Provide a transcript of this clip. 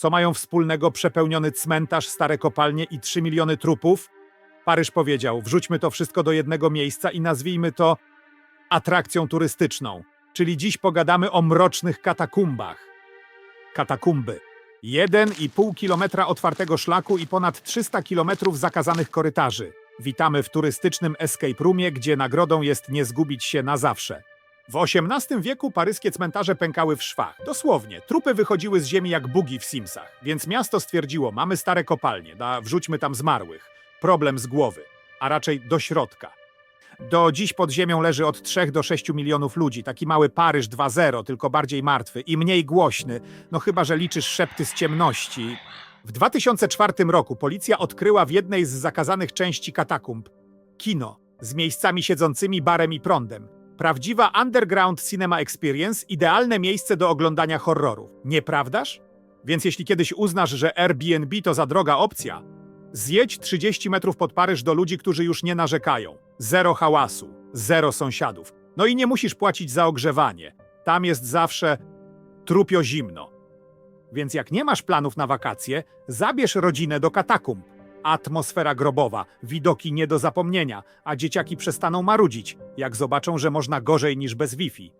Co mają wspólnego przepełniony cmentarz, stare kopalnie i 3 miliony trupów? Paryż powiedział: wrzućmy to wszystko do jednego miejsca i nazwijmy to atrakcją turystyczną. Czyli dziś pogadamy o mrocznych katakumbach. Katakumby. 1,5 kilometra otwartego szlaku i ponad 300 kilometrów zakazanych korytarzy. Witamy w turystycznym escape roomie, gdzie nagrodą jest nie zgubić się na zawsze. W XVIII wieku paryskie cmentarze pękały w szwach. Dosłownie, trupy wychodziły z ziemi jak bugi w Simsach. Więc miasto stwierdziło, mamy stare kopalnie, da, wrzućmy tam zmarłych. Problem z głowy, a raczej do środka. Do dziś pod ziemią leży od 3 do 6 milionów ludzi. Taki mały Paryż 2.0, tylko bardziej martwy i mniej głośny. No chyba, że liczysz szepty z ciemności. W 2004 roku policja odkryła w jednej z zakazanych części katakumb kino z miejscami siedzącymi barem i prądem. Prawdziwa underground cinema experience, idealne miejsce do oglądania horrorów. Nieprawdaż? Więc jeśli kiedyś uznasz, że Airbnb to za droga opcja, zjedź 30 metrów pod Paryż do ludzi, którzy już nie narzekają. Zero hałasu, zero sąsiadów. No i nie musisz płacić za ogrzewanie. Tam jest zawsze trupio zimno. Więc jak nie masz planów na wakacje, zabierz rodzinę do katakumb. Atmosfera grobowa, widoki nie do zapomnienia, a dzieciaki przestaną marudzić, jak zobaczą, że można gorzej niż bez Wi-Fi.